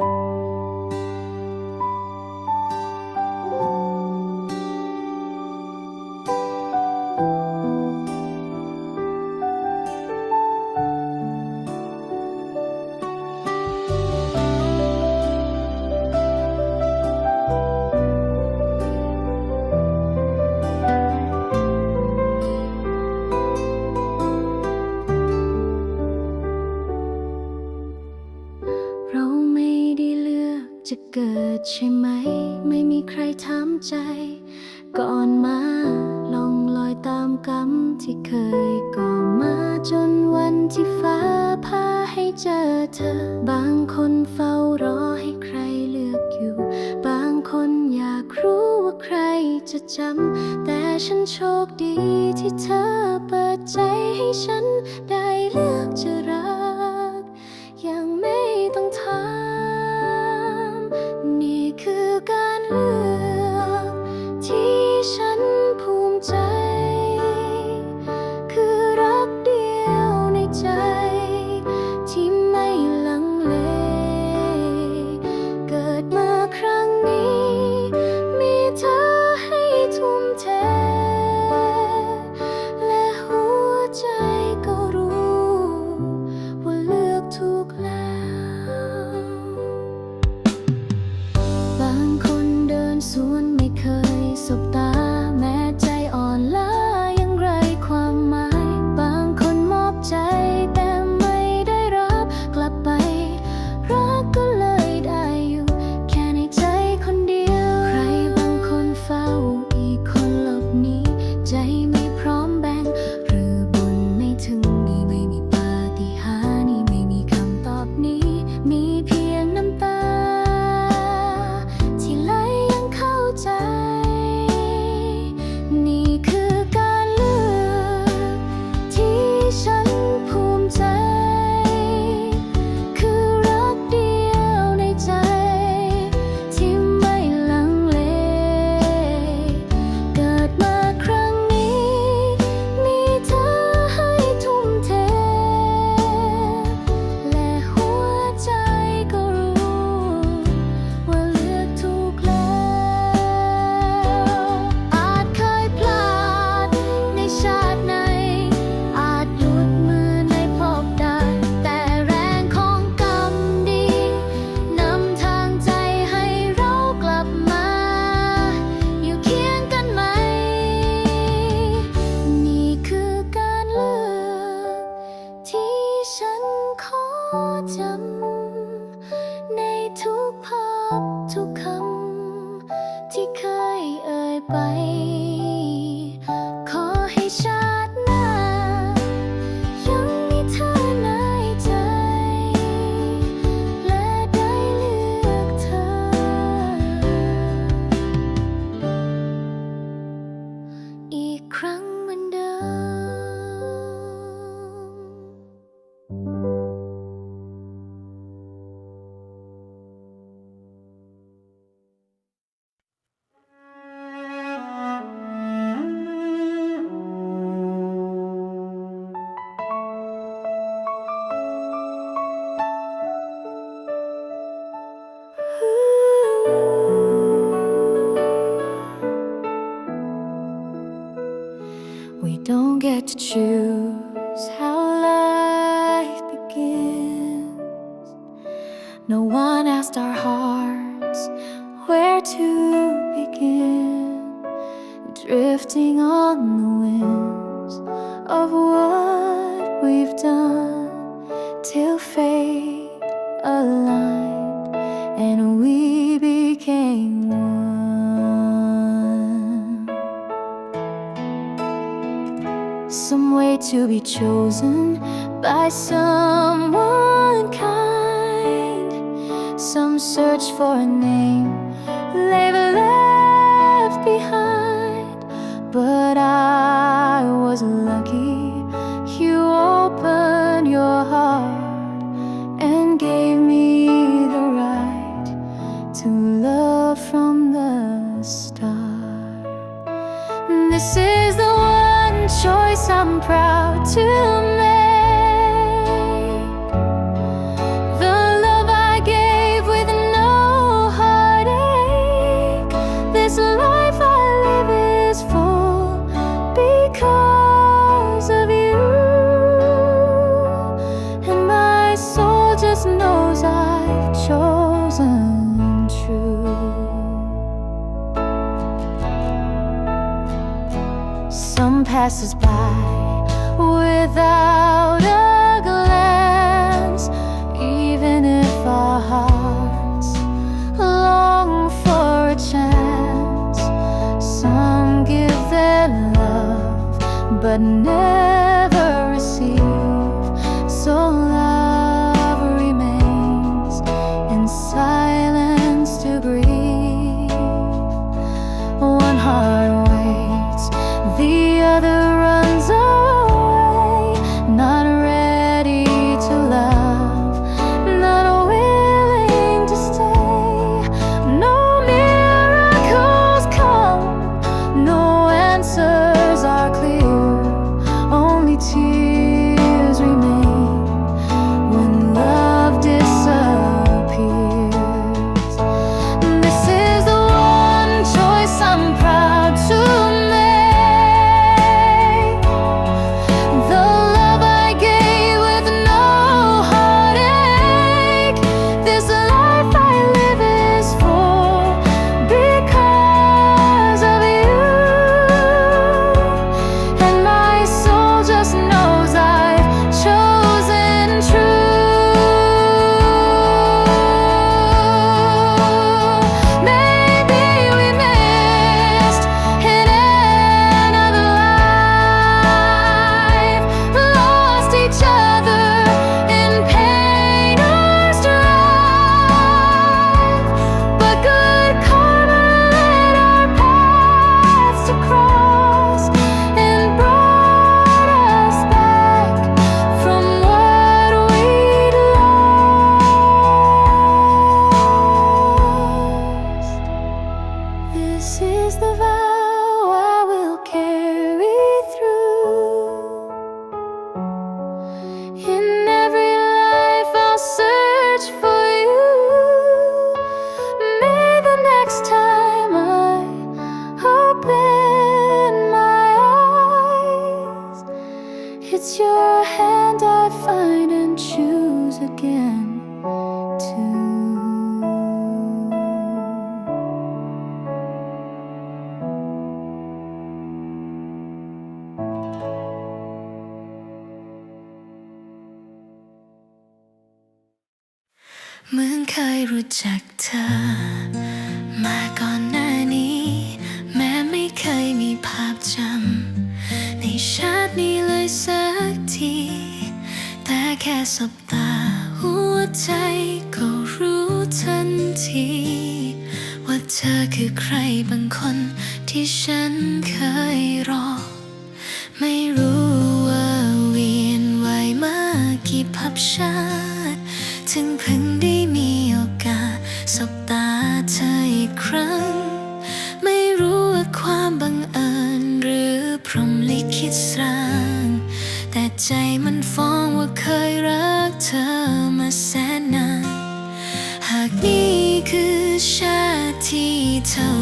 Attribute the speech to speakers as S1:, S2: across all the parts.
S1: Bye. เกิดใช่ไหม ไม่มีใครถามใจ ก่อนมาลองลอยตามกรรมที่เคยก่อมาจนวันที่ฟ้าพาให้เจอเธอ บางคนเฝ้ารอให้ใครเลือกอยู่ บางคนอยากรู้ว่าใครจะจำ แต่ฉันโชคดีที่เธอเปิดใจให้ฉันได้เลือกจะรัก ขอให้ชาติหน้า ยังมีเธอในใจ และได้ลือเธอ อีกครั้ง where to begin, drifting on the winds of what we've done till fate aligned and we became one. Some way to be chosen by someone kind, some search for a name They've left behind, but I was alone. This life I live is full because of you. And my soul just knows I've chosen true.
S2: Some passes by. รู้จักเธอ มาก่อนหน้านี้ แม้ไม่เคยมีภาพจำ ในชาตินี้เลยสักที แต่แค่สบตาหัวใจก็รู้ทันที ว่าเธอคือใครบางคนที่ฉันเคยรอ ไม่รู้ว่าเวียนไหวมากี่พับชาติ ถึงเพิ่งได้มีโอกาส สบตาเธออีกครั้ง ไม่รู้ว่าความบังเอิญหรือพรหมลิขิตสร้าง แต่ใจมันฟ้องว่าเคยรักเธอมาแสนนาน หากนี่คือชาติที่เธอ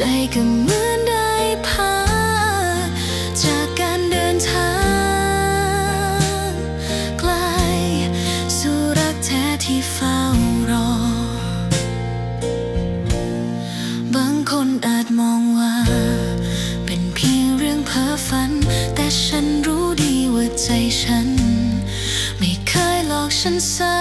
S2: ใจก็เหมือนได้พักจากการเดินทางไกลสู่รักแท้ที่เฝ้ารอ บางคนอาจมองว่า เป็นเพียงเรื่องเพ้อฝัน แต่ฉันรู้ดีว่าใจฉัน ไม่เคยหลอกฉันสั